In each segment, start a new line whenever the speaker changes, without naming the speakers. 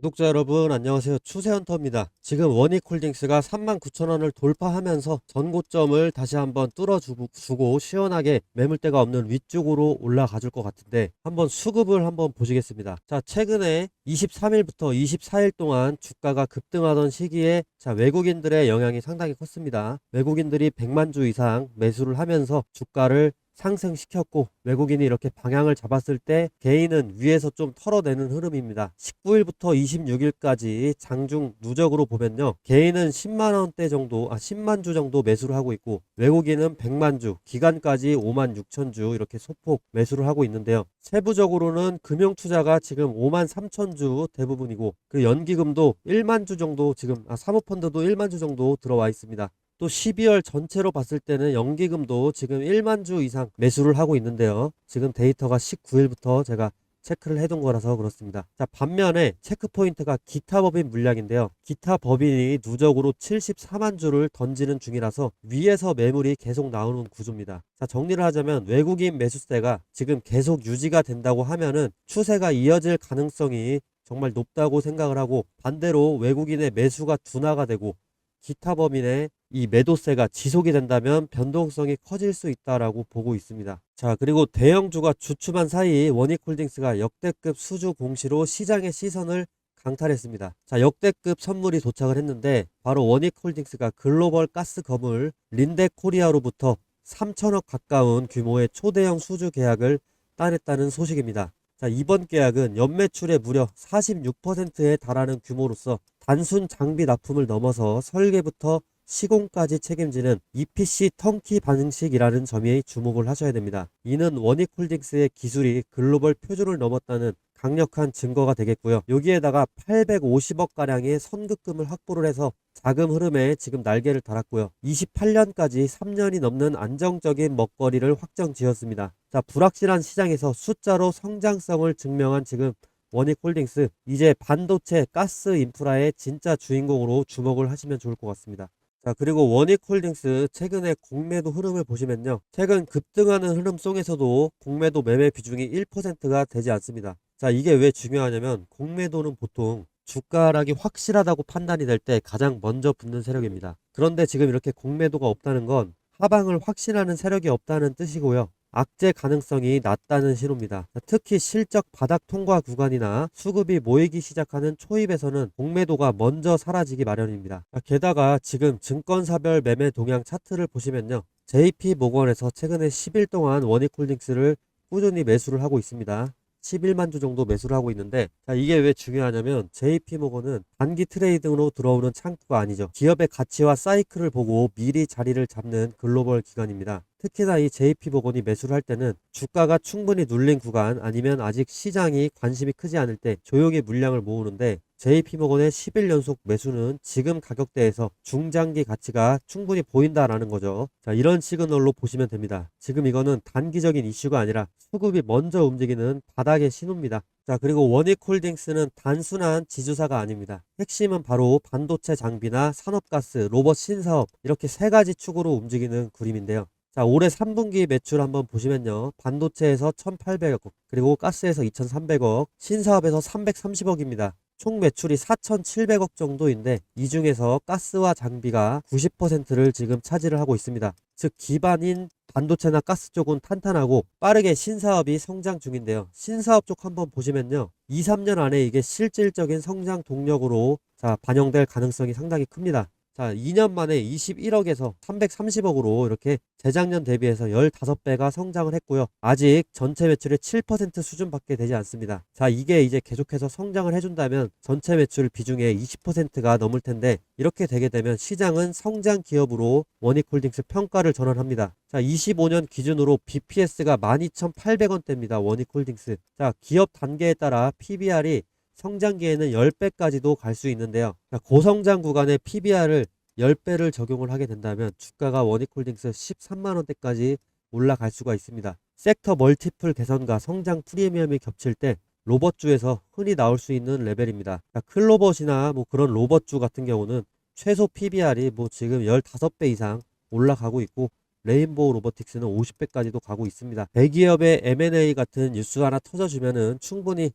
구독자 여러분 안녕하세요. 추세헌터입니다. 지금 원익홀딩스가 39,000원을 돌파하면서 전고점을 다시 한번 뚫어주고 시원하게 매물대가 없는 위쪽으로 올라가 줄 것 같은데 한번 수급을 한번 보시겠습니다. 자 최근에 23일부터 24일 동안 주가가 급등하던 시기에 자 외국인들의 영향이 상당히 컸습니다. 외국인들이 100만 주 이상 매수를 하면서 주가를 상승시켰고 외국인이 이렇게 방향을 잡았을 때 개인은 위에서 좀 털어내는 흐름입니다. 19일부터 26일까지 장중 누적으로 보면요. 개인은 10만 원대 정도, 아 10만 주 정도 매수를 하고 있고 외국인은 100만 주, 기간까지 5만 6천 주 이렇게 소폭 매수를 하고 있는데요. 세부적으로는 금융 투자가 지금 5만 3천 주 대부분이고 그 연기금도 1만 주 정도 지금 아 사모펀드도 1만 주 정도 들어와 있습니다. 또 12월 전체로 봤을 때는 연기금도 지금 1만 주 이상 매수를 하고 있는데요. 지금 데이터가 19일부터 제가 체크를 해둔 거라서 그렇습니다. 자, 반면에 체크 포인트가 기타 법인 물량인데요. 기타 법인이 누적으로 74만 주를 던지는 중이라서 위에서 매물이 계속 나오는 구조입니다. 자, 정리를 하자면 외국인 매수세가 지금 계속 유지가 된다고 하면은 추세가 이어질 가능성이 정말 높다고 생각을 하고 반대로 외국인의 매수가 둔화가 되고 기타 범인의 이 매도세가 지속이 된다면 변동성이 커질 수 있다라고 보고 있습니다. 자, 그리고 대형주가 주춤한 사이 원익홀딩스가 역대급 수주 공시로 시장의 시선을 강탈했습니다. 자, 역대급 선물이 도착을 했는데 바로 원익홀딩스가 글로벌 가스 거물 린데 코리아로부터 3천억 가까운 규모의 초대형 수주 계약을 따냈다는 소식입니다. 자, 이번 계약은 연매출의 무려 46%에 달하는 규모로서 단순 장비 납품을 넘어서 설계부터 시공까지 책임지는 EPC 턴키 방식이라는 점에 주목을 하셔야 됩니다. 이는 원익홀딩스의 기술이 글로벌 표준을 넘었다는 강력한 증거가 되겠고요. 여기에다가 850억 가량의 선급금을 확보를 해서 자금 흐름에 지금 날개를 달았고요. 28년까지 3년이 넘는 안정적인 먹거리를 확정 지었습니다. 자, 불확실한 시장에서 숫자로 성장성을 증명한 지금 원익홀딩스 이제 반도체 가스 인프라의 진짜 주인공으로 주목을 하시면 좋을 것 같습니다. 자 그리고 원익홀딩스 최근에 공매도 흐름을 보시면요 최근 급등하는 흐름 속에서도 공매도 매매 비중이 1%가 되지 않습니다 자 이게 왜 중요하냐면 공매도는 보통 주가 하락이 확실하다고 판단이 될 때 가장 먼저 붙는 세력입니다 그런데 지금 이렇게 공매도가 없다는 건 하방을 확신하는 세력이 없다는 뜻이고요 악재 가능성이 낮다는 신호입니다. 특히 실적 바닥 통과 구간이나 수급이 모이기 시작하는 초입에서는 공매도가 먼저 사라지기 마련입니다. 게다가 지금 증권사별 매매 동향 차트를 보시면요. JP모건에서 최근에 10일 동안 원익홀딩스를 꾸준히 매수를 하고 있습니다. 11만 주 정도 매수를 하고 있는데 자 이게 왜 중요하냐면 JP모건은 단기 트레이딩으로 들어오는 창구가 아니죠. 기업의 가치와 사이클을 보고 미리 자리를 잡는 글로벌 기관입니다. 특히나 이 JP모건이 매수를 할 때는 주가가 충분히 눌린 구간 아니면 아직 시장이 관심이 크지 않을 때 조용히 물량을 모으는데 JP모건의 10일 연속 매수는 지금 가격대에서 중장기 가치가 충분히 보인다라는 거죠. 자, 이런 시그널로 보시면 됩니다. 지금 이거는 단기적인 이슈가 아니라 수급이 먼저 움직이는 바닥의 신호입니다. 자, 그리고 원익홀딩스는 단순한 지주사가 아닙니다. 핵심은 바로 반도체 장비나 산업가스, 로봇 신사업 이렇게 세 가지 축으로 움직이는 그림인데요. 자, 올해 3분기 매출 한번 보시면요. 반도체에서 1,800억, 그리고 가스에서 2,300억, 신사업에서 330억입니다. 총 매출이 4,700억 정도인데 이 중에서 가스와 장비가 90%를 지금 차지를 하고 있습니다. 즉 기반인 반도체나 가스 쪽은 탄탄하고 빠르게 신사업이 성장 중인데요. 신사업 쪽 한번 보시면요. 2, 3년 안에 이게 실질적인 성장 동력으로 자 반영될 가능성이 상당히 큽니다. 자, 2년 만에 21억에서 330억으로 이렇게 재작년 대비해서 15배가 성장을 했고요. 아직 전체 매출의 7% 수준밖에 되지 않습니다. 자, 이게 이제 계속해서 성장을 해준다면 전체 매출 비중의 20%가 넘을 텐데 이렇게 되게 되면 시장은 성장 기업으로 원익홀딩스 평가를 전환합니다. 자, 25년 기준으로 BPS가 12,800원대입니다. 원익홀딩스. 자, 기업 단계에 따라 PBR이 성장기에는 10배까지도 갈 수 있는데요. 고성장 구간의 PBR을 10배를 적용을 하게 된다면 주가가 원익홀딩스 13만원대까지 올라갈 수가 있습니다. 섹터 멀티플 개선과 성장 프리미엄이 겹칠 때 로봇주에서 흔히 나올 수 있는 레벨입니다. 클로봇이나 뭐 그런 로봇주 같은 경우는 최소 PBR이 뭐 지금 15배 이상 올라가고 있고 레인보우 로보틱스는 50배까지도 가고 있습니다. 대기업의 M&A 같은 뉴스 하나 터져주면은 충분히 자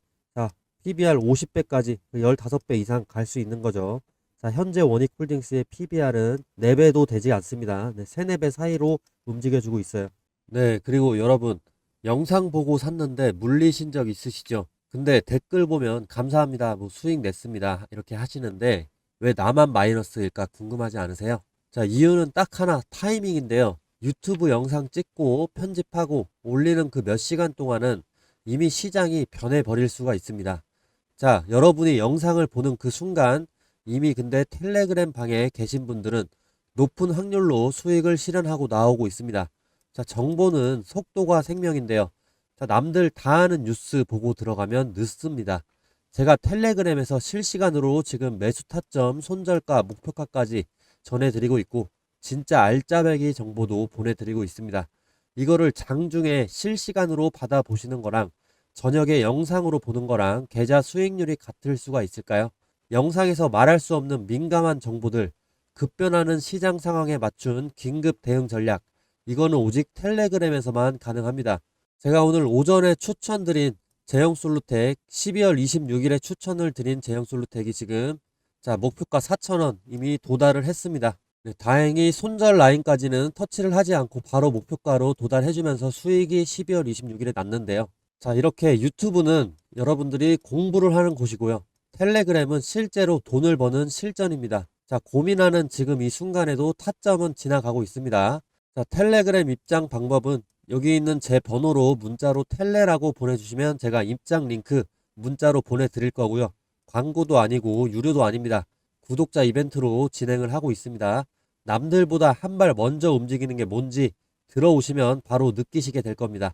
PBR 50배까지 15배 이상 갈 수 있는 거죠. 자, 현재 원익홀딩스의 PBR은 4배도 되지 않습니다. 네, 3, 4배 사이로 움직여주고 있어요. 네, 그리고 여러분, 영상 보고 샀는데 물리신 적 있으시죠? 근데 댓글 보면 감사합니다. 뭐 수익 냈습니다. 이렇게 하시는데 왜 나만 마이너스일까 궁금하지 않으세요? 자, 이유는 딱 하나 타이밍인데요. 유튜브 영상 찍고 편집하고 올리는 그 몇 시간 동안은 이미 시장이 변해버릴 수가 있습니다. 자, 여러분이 영상을 보는 그 순간 이미 근데 텔레그램 방에 계신 분들은 높은 확률로 수익을 실현하고 나오고 있습니다. 자, 정보는 속도가 생명인데요. 자, 남들 다 아는 뉴스 보고 들어가면 늦습니다. 제가 텔레그램에서 실시간으로 지금 매수 타점, 손절가, 목표가까지 전해드리고 있고, 진짜 알짜배기 정보도 보내드리고 있습니다. 이거를 장중에 실시간으로 받아보시는 거랑 저녁에 영상으로 보는 거랑 계좌 수익률이 같을 수가 있을까요? 영상에서 말할 수 없는 민감한 정보들, 급변하는 시장 상황에 맞춘 긴급 대응 전략, 이거는 오직 텔레그램에서만 가능합니다. 제가 오늘 오전에 추천드린 제형솔루텍 12월 26일에 추천을 드린 제형솔루텍이 지금 자 목표가 4,000원 이미 도달을 했습니다. 네, 다행히 손절 라인까지는 터치를 하지 않고 바로 목표가로 도달해주면서 수익이 12월 26일에 났는데요. 자 이렇게 유튜브는 여러분들이 공부를 하는 곳이고요. 텔레그램은 실제로 돈을 버는 실전입니다. 자 고민하는 지금 이 순간에도 타점은 지나가고 있습니다. 자 텔레그램 입장 방법은 여기 있는 제 번호로 문자로 텔레라고 보내주시면 제가 입장 링크 문자로 보내드릴 거고요. 광고도 아니고 유료도 아닙니다. 구독자 이벤트로 진행을 하고 있습니다. 남들보다 한 발 먼저 움직이는 게 뭔지 들어오시면 바로 느끼시게 될 겁니다.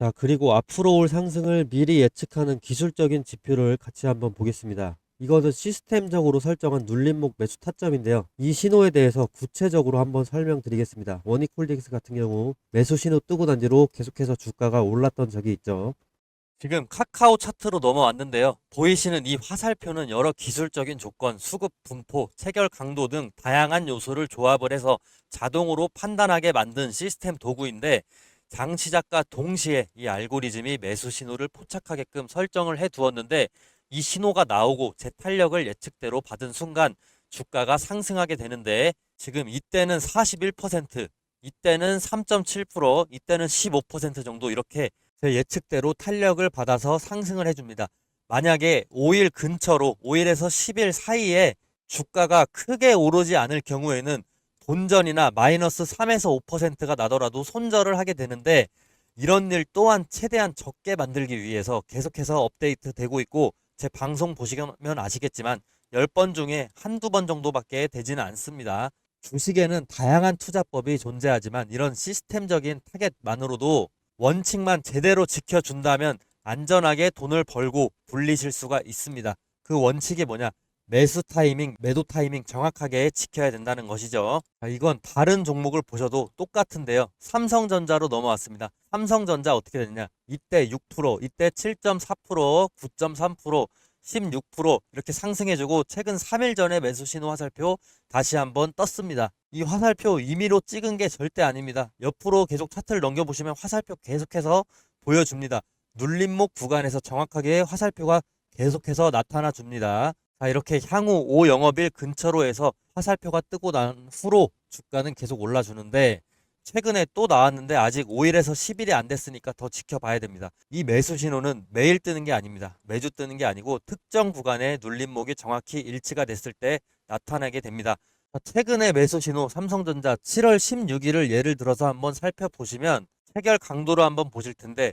자, 그리고 앞으로 올 상승을 미리 예측하는 기술적인 지표를 같이 한번 보겠습니다. 이것은 시스템적으로 설정한 눌림목 매수 타점인데요. 이 신호에 대해서 구체적으로 한번 설명드리겠습니다. 원익홀딩스 같은 경우 매수 신호 뜨고 난 뒤로 계속해서 주가가 올랐던 적이 있죠.
지금 카카오 차트로 넘어왔는데요. 보이시는 이 화살표는 여러 기술적인 조건, 수급 분포, 체결 강도 등 다양한 요소를 조합을 해서 자동으로 판단하게 만든 시스템 도구인데 장 시작과 동시에 이 알고리즘이 매수 신호를 포착하게끔 설정을 해 두었는데 이 신호가 나오고 제 탄력을 예측대로 받은 순간 주가가 상승하게 되는데 지금 이때는 41%, 이때는 3.7%, 이때는 15% 정도 이렇게 제 예측대로 탄력을 받아서 상승을 해줍니다. 만약에 5일 근처로 5일에서 10일 사이에 주가가 크게 오르지 않을 경우에는 본전이나 마이너스 3에서 5%가 나더라도 손절을 하게 되는데 이런 일 또한 최대한 적게 만들기 위해서 계속해서 업데이트 되고 있고 제 방송 보시면 아시겠지만 10번 중에 한두 번 정도밖에 되지는 않습니다. 주식에는 다양한 투자법이 존재하지만 이런 시스템적인 타겟만으로도 원칙만 제대로 지켜준다면 안전하게 돈을 벌고 불리실 수가 있습니다. 그 원칙이 뭐냐? 매수 타이밍, 매도 타이밍 정확하게 지켜야 된다는 것이죠. 자, 이건 다른 종목을 보셔도 똑같은데요. 삼성전자로 넘어왔습니다. 삼성전자 어떻게 됐냐? 이때 6%, 이때 7.4%, 9.3%, 16% 이렇게 상승해주고 최근 3일 전에 매수 신호 화살표 다시 한번 떴습니다. 이 화살표 임의로 찍은 게 절대 아닙니다. 옆으로 계속 차트를 넘겨보시면 화살표 계속해서 보여줍니다. 눌림목 구간에서 정확하게 화살표가 계속해서 나타나 줍니다. 자, 이렇게 향후 5영업일 근처로 해서 화살표가 뜨고 난 후로 주가는 계속 올라주는데 최근에 또 나왔는데 아직 5일에서 10일이 안 됐으니까 더 지켜봐야 됩니다. 이 매수 신호는 매일 뜨는 게 아닙니다. 매주 뜨는 게 아니고 특정 구간의 눌림목이 정확히 일치가 됐을 때 나타나게 됩니다. 자, 최근의 매수 신호 삼성전자 7월 16일을 예를 들어서 한번 살펴보시면 체결 강도로 한번 보실 텐데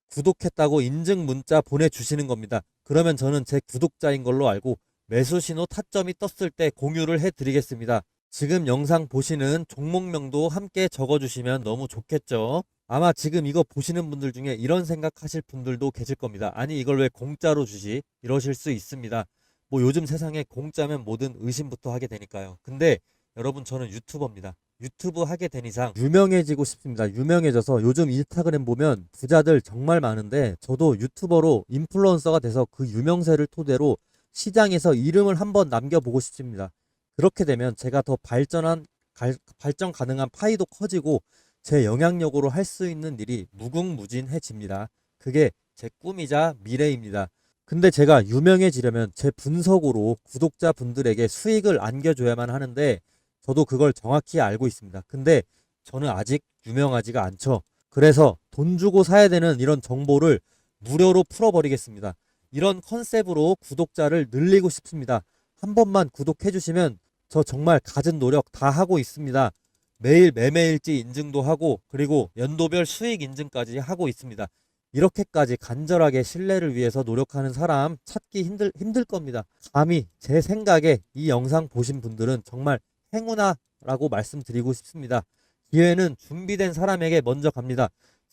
구독했다고 인증 문자 보내주시는 겁니다. 그러면 저는 제 구독자인 걸로 알고 매수 신호 타점이 떴을 때 공유를 해드리겠습니다. 지금 영상 보시는 종목명도 함께 적어주시면 너무 좋겠죠. 아마 지금 이거 보시는 분들 중에 이런 생각하실 분들도 계실 겁니다. 아니 이걸 왜 공짜로 주지? 이러실 수 있습니다. 뭐 요즘 세상에 공짜면 뭐든 의심부터 하게 되니까요. 근데 여러분 저는 유튜버입니다. 유튜브 하게 된 이상 유명해지고 싶습니다. 유명해져서 요즘 인스타그램 보면 부자들 정말 많은데 저도 유튜버로 인플루언서가 돼서 그 유명세를 토대로 시장에서 이름을 한번 남겨보고 싶습니다. 그렇게 되면 제가 더 발전한 갈- 발전 가능한 파이도 커지고 제 영향력으로 할 수 있는 일이 무궁무진해집니다. 그게 제 꿈이자 미래입니다. 근데 제가 유명해지려면 제 분석으로 구독자분들에게 수익을 안겨줘야만 하는데 저도 그걸 정확히 알고 있습니다. 근데 저는 아직 유명하지가 않죠. 그래서 돈 주고 사야 되는 이런 정보를 무료로 풀어버리겠습니다. 이런 컨셉으로 구독자를 늘리고 싶습니다. 한 번만 구독해 주시면 저 정말 갖은 노력 다 하고 있습니다. 매일 매매일지 인증도 하고 그리고 연도별 수익 인증까지 하고 있습니다. 이렇게까지 간절하게 신뢰를 위해서 노력하는 사람 찾기 힘들, 힘들 겁니다. 감히 제 생각에 이 영상 보신 분들은 정말 행운아라고 말씀드리고 싶습니다. 기회는 준비된 사람에게 먼저 갑니다.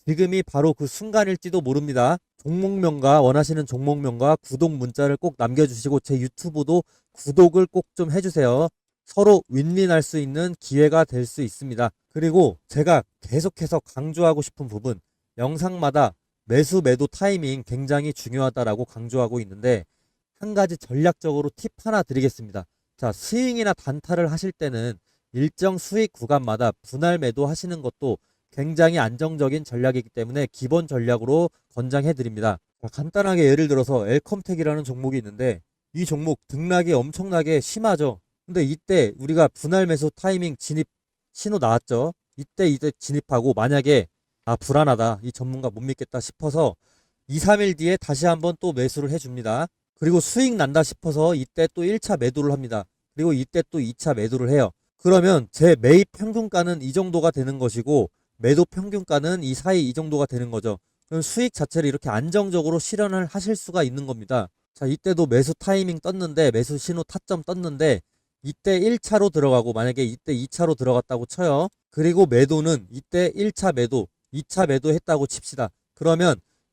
지금이 바로 그 순간일지도 모릅니다. 종목명과 원하시는 종목명과 구독 문자를 꼭 남겨주시고 제 유튜브도 구독을 꼭 좀 해주세요. 서로 윈윈할 수 있는 기회가 될 수 있습니다. 그리고 제가 계속해서 강조하고 싶은 부분, 영상마다 매수 매도 타이밍 굉장히 중요하다라고 강조하고 있는데 한 가지 전략적으로 팁 하나 드리겠습니다. 자, 스윙이나 단타를 하실 때는 일정 수익 구간마다 분할 매도 하시는 것도 굉장히 안정적인 전략이기 때문에 기본 전략으로 권장해 드립니다. 간단하게 예를 들어서 엘컴텍이라는 종목이 있는데 이 종목 등락이 엄청나게 심하죠. 근데 이때 우리가 분할 매수 타이밍 진입 신호 나왔죠. 이때 이때 진입하고 만약에 아 불안하다 이 전문가 못 믿겠다 싶어서 2, 3일 뒤에 다시 한번 또 매수를 해줍니다. 그리고 수익 난다 싶어서 이때 또 1차 매도를 합니다. 그리고 이때 또 2차 매도를 해요. 그러면 제 매입 평균가는 이 정도가 되는 것이고 매도 평균가는 이 사이 이 정도가 되는 거죠. 그럼 수익 자체를 이렇게 안정적으로 실현을 하실 수가 있는 겁니다. 자, 이때도 매수 타이밍 떴는데 매수 신호 타점 떴는데 이때 1차로 들어가고 만약에 이때 2차로 들어갔다고 쳐요. 그리고 매도는 이때 1차 매도, 2차 매도 했다고 칩시다. 그러면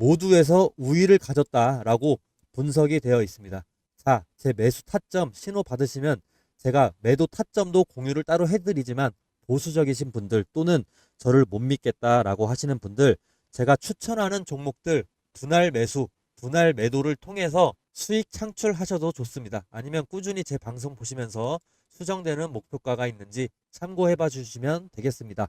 모두에서 우위를 가졌다라고 분석이 되어 있습니다. 자, 제 매수 타점 신호 받으시면 제가 매도 타점도 공유를 따로 해드리지만 보수적이신 분들 또는 저를 못 믿겠다라고 하시는 분들 제가 추천하는 종목들 분할 매수, 분할 매도를 통해서 수익 창출하셔도 좋습니다. 아니면 꾸준히 제 방송 보시면서 수정되는 목표가가 있는지 참고해 봐 주시면 되겠습니다.